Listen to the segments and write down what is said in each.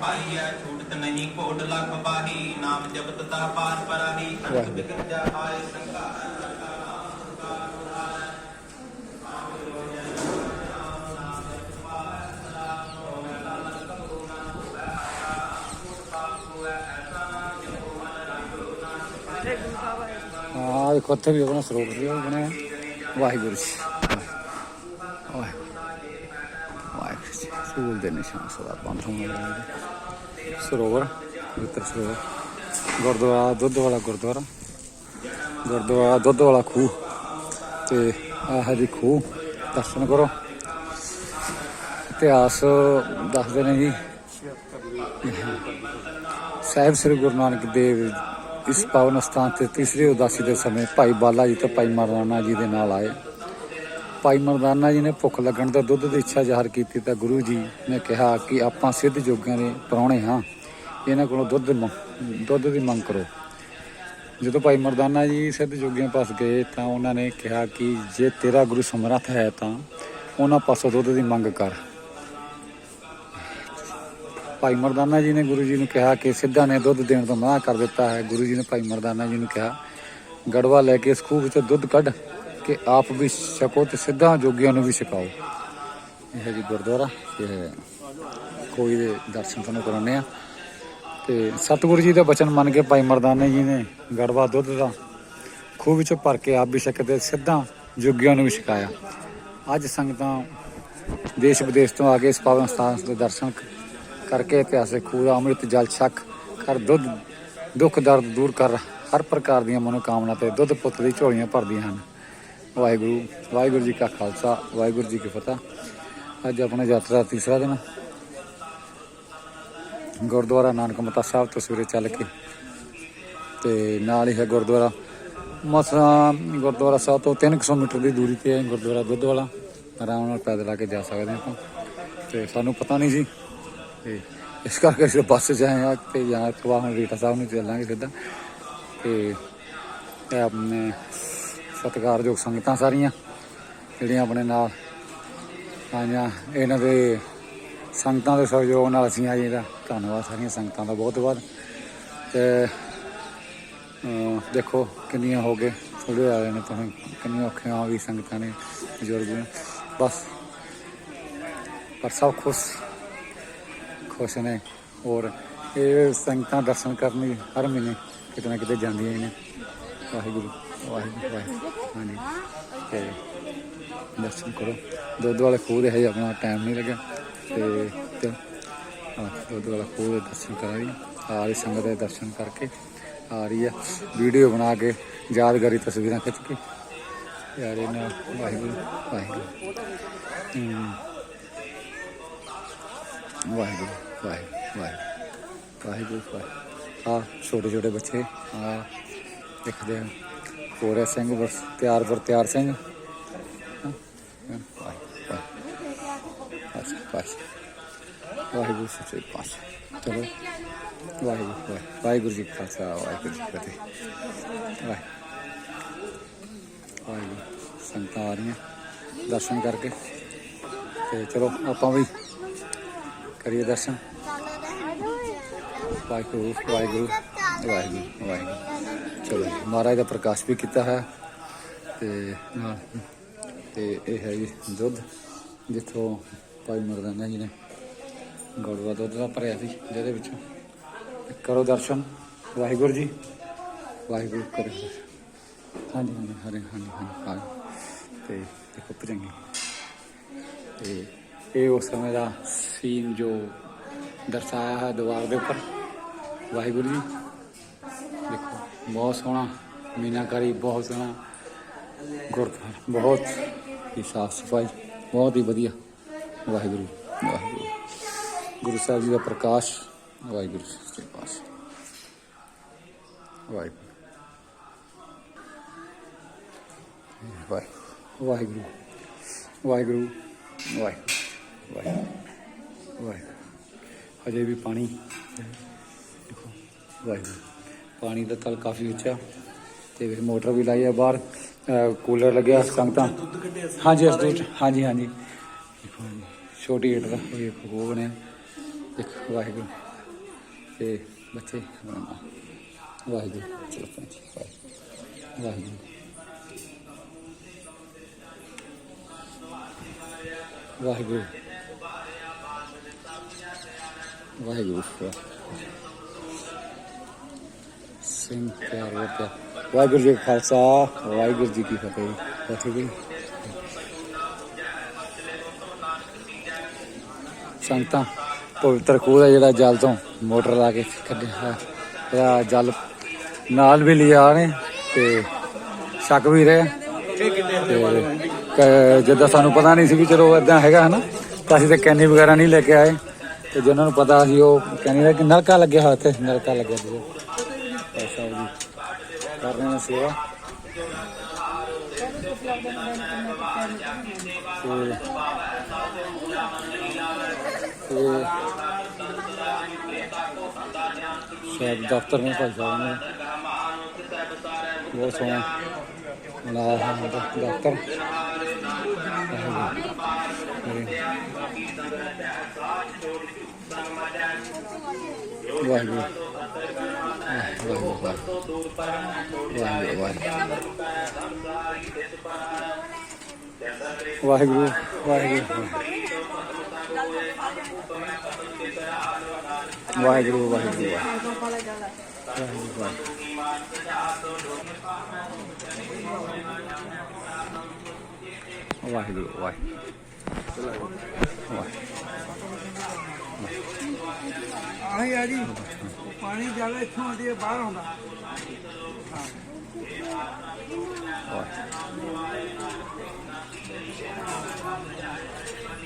ਪਾਈਐ ਛੂਟਤ ਨਹੀਂ ਕੋਟ ਲੱਖ ਪਾਹੀ ਨਾਮ ਜਪਤ ਤਾ ਪਾਰ ਪਰਾਹੀ। ਬਿਗੜ ਜਾ ਆਏ ਇੱਕ ਉੱਥੇ ਵੀ ਆਪਣਾ ਸਰੋਵਰ ਜਿਹਾ ਬਣਿਆ। ਵਾਹਿਗੁਰੂ ਜੀ। ਸਕੂਲ ਦੇ ਨਿਸ਼ਾਨ ਸਦਾ ਬੰਦ ਹੋਣ ਸਰੋਵਰ, ਪਵਿੱਤਰ ਸਰੋਵਰ। ਗੁਰਦੁਆਰਾ, ਦੁੱਧ ਵਾਲਾ ਗੁਰਦੁਆਰਾ। ਗੁਰਦੁਆਰਾ, ਦੁੱਧ ਵਾਲਾ ਖੂਹ। ਤੇ ਆਹ ਹੈ ਜੀ ਖੂਹ, ਦਰਸ਼ਨ ਕਰੋ। ਇਤਿਹਾਸ ਦੱਸਦੇ ਨੇ ਜੀ। ਸਾਹਿਬ ਸ੍ਰੀ ਗੁਰੂ ਨਾਨਕ ਦੇਵ ਇਸ ਪਾਵਨ ਸਥਾਨ ਤੇ ਤੀਸਰੀ ਉਦਾਸੀ ਦੇ ਸਮੇਂ ਭਾਈ ਬਾਲਾ ਜੀ ਤੇ ਭਾਈ ਮਰਦਾਨਾ ਜੀ ਦੇ ਨਾਲ ਆਏ। ਭਾਈ ਮਰਦਾਨਾ ਜੀ ਨੇ ਭੁੱਖ ਲੱਗਣ ਤੇ ਦੁੱਧ ਦੀ ਇੱਛਾ ਜ਼ਾਹਰ ਕੀਤੀ ਤਾਂ ਗੁਰੂ ਜੀ ਨੇ ਕਿਹਾ ਕਿ ਆਪਾਂ ਸਿੱਧ ਜੋਗੀਆਂ ਦੇ ਪ੍ਰਾਹੁਣੇ ਹਾਂ। ਇਹਨਾਂ ਕੋਲੋਂ ਦੁੱਧ ਦੁੱਧ ਦੀ ਮੰਗ ਕਰੋ। ਜਦੋਂ ਭਾਈ ਮਰਦਾਨਾ ਜੀ ਸਿੱਧ ਜੋਗੀਆਂ ਪਾਸ ਗਏ ਤਾਂ ਉਹਨਾਂ ਨੇ ਕਿਹਾ ਕਿ ਜੇ ਤੇਰਾ ਗੁਰੂ ਸਮਰੱਥ ਹੈ ਤਾਂ ਉਹਨਾਂ ਪਾਸੋਂ ਦੁੱਧ ਦੀ ਮੰਗ ਕਰ। ਭਾਈ ਮਰਦਾਨਾ ਜੀ ਨੇ ਗੁਰੂ ਜੀ ਨੂੰ ਕਿਹਾ ਕਿ ਸਿੱਧਾ ਨੇ ਦੁੱਧ ਦੇਣ ਤੋਂ ਮਨਾ ਕਰ ਦਿੱਤਾ ਹੈ। ਗੁਰੂ ਜੀ ਨੇ ਭਾਈ ਮਰਦਾਨਾ ਜੀ ਨੂੰ ਕਿਹਾ, ਗੜਵਾ ਲੈ ਕੇ ਇਸ ਖੂਹ ਵਿੱਚੋਂ ਦੁੱਧ ਕੱਢ। ਕੇ ਆਪ ਵੀ ਛਕੋ ਤੇ ਸਿੱਧਾ ਜੋਗੀਆਂ ਨੂੰ ਵੀ ਛਕਾਓ ਇਹ ਹੈ ਜੀ ਗੁਰਦੁਆਰਾ, ਇਹ ਹੈ ਕੋਈ ਦੇ ਦਰਸ਼ਨ ਤੁਹਾਨੂੰ ਕਰਾਉਂਦੇ ਆ ਤੇ ਸਤਿਗੁਰੂ ਜੀ ਦਾ ਬਚਨ ਮੰਨ ਕੇ ਭਾਈ ਮਰਦਾਨੇ ਜੀ ਨੇ ਗੜਵਾ ਦੁੱਧ ਦਾ ਖੂਹ ਵਿੱਚੋਂ ਭਰ ਕੇ ਆਪ ਵੀ ਛਕ ਤੇ ਸਿੱਧਾ ਜੋਗੀਆਂ ਨੂੰ ਵੀ ਛਕਾਇਆ ਅੱਜ ਸੰਗਤਾਂ ਦੇਸ਼ ਵਿਦੇਸ਼ ਤੋਂ ਆ ਕੇ ਇਸ ਪਾਵਨ ਸਥਾਨ ਦੇ ਦਰਸ਼ਨ ਕ- ਕਰਕੇ ਇਤਿਹਾਸਿਕ ਖੂਹ ਦਾ ਅੰਮ੍ਰਿਤ, ਜਲ, ਛਕ ਕਰ ਦੁੱਧ, ਦੁੱਖ ਦਰਦ ਦੂਰ ਕਰ ਹਰ ਪ੍ਰਕਾਰ ਦੀਆਂ ਮਨੋਕਾਮਨਾ ਤੇ ਦੁੱਧ ਪੁੱਤ ਦੀ ਝੋਲੀਆਂ ਭਰਦੀਆਂ ਹਨ। ਵਾਹਿਗੁਰੂ ਵਾਹਿਗੁਰੂ ਜੀ ਕਾ ਖਾਲਸਾ, ਵਾਹਿਗੁਰੂ ਜੀ ਕੀ ਫਤਿਹ। ਅੱਜ ਆਪਣਾ ਯਾਤਰਾ ਦਾ ਤੀਸਰਾ ਦਿਨ ਗੁਰਦੁਆਰਾ ਨਾਨਕ ਮਤਾ ਸਾਹਿਬ ਤੋਂ ਸਵੇਰੇ ਚੱਲ ਕੇ ਤੇ ਨਾਲ ਹੀ ਹੈ ਗੁਰਦੁਆਰਾ ਮਸਾ ਗੁਰਦੁਆਰਾ ਸਾਹਿਬ ਤੋਂ 300 ਮੀਟਰ ਦੀ ਦੂਰੀ ਤੇ ਹੈ ਗੁਰਦੁਆਰਾ ਦੁੱਧ ਵਾਲਾ ਆਰਾਮ ਨਾਲ ਪੈਦਲ ਆ ਕੇ ਜਾ ਸਕਦੇ ਆਪਾਂ। ਤੇ ਸਾਨੂੰ ਪਤਾ ਨਹੀਂ ਸੀ ਤੇ ਇਸ ਕਰਕੇ ਅਸੀਂ ਬੱਸ 'ਚ ਆਏ ਆ ਤੇ ਜਾਂ ਤੋਂ ਹੁਣ ਰੀਟਾ ਸਾਹਿਬ ਨੂੰ ਚੱਲਾਂਗੇ ਸਿੱਧਾ। ਤੇ ਆਪਣੇ ਸਤਿਕਾਰਯੋਗ ਸੰਗਤਾਂ ਸਾਰੀਆਂ, ਜਿਹੜੀਆਂ ਆਪਣੇ ਨਾਲ ਆਈਆਂ। ਇਹਨਾਂ ਦੇ ਸੰਗਤਾਂ ਦੇ ਸਹਿਯੋਗ ਨਾਲ ਅਸੀਂ ਆਏ ਦਾ ਧੰਨਵਾਦ ਸਾਰੀਆਂ ਸੰਗਤਾਂ ਦਾ ਬਹੁਤ ਬਹੁਤ। ਤੇ ਦੇਖੋ ਕਿੰਨੀਆਂ ਹੋ ਗਏ। ਥੋੜੇ ਆ ਰਹੇ ਨੇ ਤੁਸੀਂ ਕਿੰਨੀਆਂ ਔਖੀਆਂ ਵੀ ਸੰਗਤਾਂ ਨੇ, ਬਜ਼ੁਰਗ। ਨੇ ਬਸ। ਪਰ ਸਭ ਖੁਸ਼ ਖੁਸ਼ ਨੇ। ਔਰ ਇਹ ਸੰਗਤਾਂ ਦਰਸ਼ਨ ਕਰਨ ਲਈ ਹਰ ਮਹੀਨੇ ਕਿਤੇ ਨਾ ਕਿਤੇ ਜਾਂਦੀਆਂ ਹੀ ਨੇ। ਵਾਹਿਗੁਰੂ। ਵਾਹਿਗੁਰੂ ਵਾਹਿਗੁਰੂ ਹਾਂਜੀ ਤੇ ਦਰਸ਼ਨ ਕਰੋ ਦੁੱਧ ਵਾਲੇ ਖੂਹ ਦੇ ਹਜੇ ਆਪਣਾ ਟਾਈਮ ਨਹੀਂ ਲੱਗਾ ਤੇ ਤੇ ਹਾਂ, ਦੁੱਧ ਵਾਲਾ ਖੂਹ ਦੇ ਦਰਸ਼ਨ ਕਰਾਂਗੇ ਆ ਰਹੀ ਸੰਗਤ ਦੇ ਦਰਸ਼ਨ ਕਰਕੇ ਆ ਰਹੀ ਹੈ ਵੀਡੀਓ ਬਣਾ ਕੇ ਯਾਦਗਾਰੀ ਤਸਵੀਰਾਂ ਖਿੱਚ ਕੇ ਯਾਰੇ ਨਾ ਵਾਹਿਗੁਰੂ ਵਾਹਿਗੁਰੂ ਵਾਹਿਗੁਰੂ ਵਾਹਿਗੁਰੂ ਵਾਹਿਗੁਰੂ ਵਾਹਿਗੁਰੂ ਵਾਹਿਗੁਰੂ ਆ ਛੋਟੇ ਛੋਟੇ ਬੱਚੇ ਆ ਦੇਖਦੇ ਆ ਪੂਰੇ ਸਿੰਘ ਬਸ ਤਿਆਰ ਪਰ ਤਿਆਰ ਸਿੰਘ। ਹਾਂ, ਹਾਂ, ਵਾਹਿਗੁਰੂ ਵਾਹਿਗੁਰੂ ਅੱਛਾ ਬਸ ਵਾਹਿਗੁਰੂ ਸੱਚੇ ਪਾਤਸ਼ਾਹ ਚਲੋ ਵਾਹਿਗੁਰੂ ਵਾਹਿ- ਵਾਹਿਗੁਰੂ ਜੀ ਖਾਲਸਾ ਵਾਹਿਗੁਰੂ ਜੀ ਫਤਿਹ। ਵਾਹਿ ਵਾਹਿਗੁਰੂ ਸੰਗਤਾਂ ਆ ਰਹੀਆਂ ਦਰਸ਼ਨ ਕਰਕੇ। ਤੇ ਚਲੋ ਆਪਾਂ ਵੀ ਕਰੀਏ ਦਰਸ਼ਨ। ਵਾਹਿਗੁਰੂ ਵਾਹਿਗੁਰੂ ਵਾਹਿਗੁਰੂ ਵਾਹਿਗੁਰੂ। ਚਲੋ ਜੀ, ਮਹਾਰਾਜ ਦਾ ਪ੍ਰਕਾਸ਼ ਵੀ ਕੀਤਾ ਹੈ ਤੇ ਨਾਲ ਤੇ ਇਹ ਹੈ ਜੀ ਦੁੱਧ ਜਿੱਥੋਂ ਭਾਈ ਮਰਦਾਨਾ ਜੀ ਨੇ ਗੜਵਾ ਦੁੱਧ ਦਾ ਭਰਿਆ ਸੀ ਜਿਹਦੇ ਵਿੱਚ। ਕਰੋ ਦਰਸ਼ਨ ਵਾਹਿਗੁਰੂ ਜੀ ਵਾਹਿਗੁਰੂ ਕਰੋ। ਦਰਸ਼ਨ। ਹਾਂਜੀ ਹਾਂਜੀ ਹਰੇ ਹਾਂਜੀ ਹਾਂਜੀ ਹਾਂਜੀ ਤੇ ਦੇਖੋ ਭਜੰਗੀ। ਤੇ ਇਹ ਉਸ ਸਮੇਂ ਦਾ ਸੀਨ ਜੋ ਦਰਸਾਇਆ ਹੈ ਦੀਵਾਰ ਦੇ ਉੱਪਰ ਵਾਹਿਗੁਰੂ ਜੀ। ਬਹੁਤ ਸੋਹਣਾ, ਮੀਨਾਕਾਰੀ ਬਹੁਤ ਸੋਹਣਾ ਗੁਰਦੁਆਰਾ ਬਹੁਤ ਹੀ ਸਾਫ਼ ਸਫ਼ਾਈ, ਬਹੁਤ ਹੀ ਵਧੀਆ। ਵਾਹਿਗੁਰੂ ਵਾਹਿਗੁਰੂ। ਗੁਰੂ ਸਾਹਿਬ ਜੀ ਦਾ ਪ੍ਰਕਾਸ਼, ਵਾਹਿਗੁਰੂ ਜੀ ਦੇ ਪਾਸ ਵਾਹਿਗੁਰੂ ਵਾਹਿਗੁਰੂ ਵਾਹਿਗੁਰੂ। ਵਾਹਿਗੁਰੂ। ਵਾਹਿਗੁਰੂ। ਵਾਹਿਗੁਰੂ। ਵਾਹਿਗੁਰੂ। ਹਜੇ ਵੀ ਪਾਣੀ। ਦੇਖੋ, ਵਾਹਿਗੁਰੂ। ਪਾਣੀ ਦਾ ਤਲ ਕਾਫੀ ਉੱਚਾ ਤੇ ਫਿਰ ਮੋਟਰ ਵੀ ਲਾਈ ਆ ਬਾਹਰ ਕੂਲਰ ਲੱਗਿਆ ਸੰਗਤਾਂ। ਹਾਂਜੀ ਇਸ ਹਾਂਜੀ ਹਾਂਜੀ। ਛੋਟੀ ਏਟ ਦਾ ਇਹ ਖੂਹ ਬਣਿਆ। ਦੇਖੋ, ਵਾਹਿਗੁਰੂ। ਤੇ ਬੱਚੇ ਆਪਣਾ ਨਾਮ। ਵਾਹਿਗੁਰੂ, ਚਲੋ ਭੈਣ ਵਾਹਿਗੁਰੂ। ਵਾਹਿਗੁਰੂ। ਵਾਹਿਗੁਰੂ। ਵਾਹਿਗੁਰੂ ਸਿੰਘ ਪਿਆਰ ਵਰਤਾ ਵਾਹਿਗੁਰੂ ਜੀ ਖਾਲਸਾ, ਵਾਹਿਗੁਰੂ ਜੀ ਕੀ ਫਤਿਹ। ਫਤਿਹ ਜੀ। ਸੰਗਤਾਂ, ਪਵਿੱਤਰ ਖੂਹ ਦਾ ਜਿਹੜਾ ਜਲ ਤੋਂ ਮੋਟਰ ਲਾ ਕੇ ਕੱਢਿਆ ਇਹਦਾ ਜਲ ਨਾਲ ਵੀ ਲਿਆ ਨੇ ਤੇ ਛਕ ਵੀ ਰਹੇ। ਤੇ ਜਿੱਦਾਂ ਸਾਨੂੰ ਪਤਾ ਨਹੀਂ ਸੀ ਵੀ ਚਲੋ ਇਦਾਂ ਹੈਗਾ ਹਨਾ, ਤਾਂ ਅਸੀਂ ਤੇ ਕੈਨੀ ਵਗੈਰਾ ਨਹੀਂ ਲੈ ਕੇ ਆਏ। ਤੇ ਜਿਨ੍ਹਾਂ ਨੂੰ ਪਤਾ ਸੀ ਉਹ ਕੈਨੀ ਦਾ ਕਿ ਨਲਕਾ ਲੱਗਿਆ ਹੋਇਆ ਇੱਥੇ ਨਲਕਾ ਲੱਗਿਆ। ਸੀ ਕਰ ਰਹੇ ਨੇ ਸੇਵਾ ਸ਼ਾਇਦ ਦਫ਼ਤਰ ਨੇ ਭਾਈ ਸਾਹਿਬ ਨੇ ਬਹੁਤ ਸੋਹਣਾ ਬਣਾਇਆ ਹੈ ਦ- ਦਫ਼ਤਰ Waheguru one. One by one. Waheguru Waheguru Waheguru Waheguru Waheguru Waheguru Waheguru ਆਹੀ ਆ ਜੀ ਪਾਣੀ ਜ਼ਿਆਦਾ ਇੱਥੋਂ ਆਉਂਦੀ ਹੈ ਬਾਹਰ ਆਉਂਦਾ।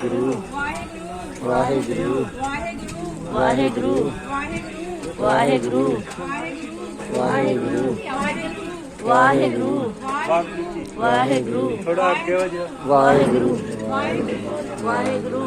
ਗੁਰੂ ਵਾਹਿਗੁਰੂ ਵਾਹਿਗੁਰੂ ਵਾਹਿਗੁਰੂ ਵਾਹਿਗੁਰੂ ਵਾਹਿਗੁਰੂ ਵਾਹਿਗੁਰੂ ਵਾਹਿਗੁਰੂ ਥੋੜਾ ਅੱਗੇ ਹੋ ਜਾ। ਵਾਹਿਗੁਰੂ ਵਾਹਿਗੁਰੂ ਵਾਹਿਗੁਰੂ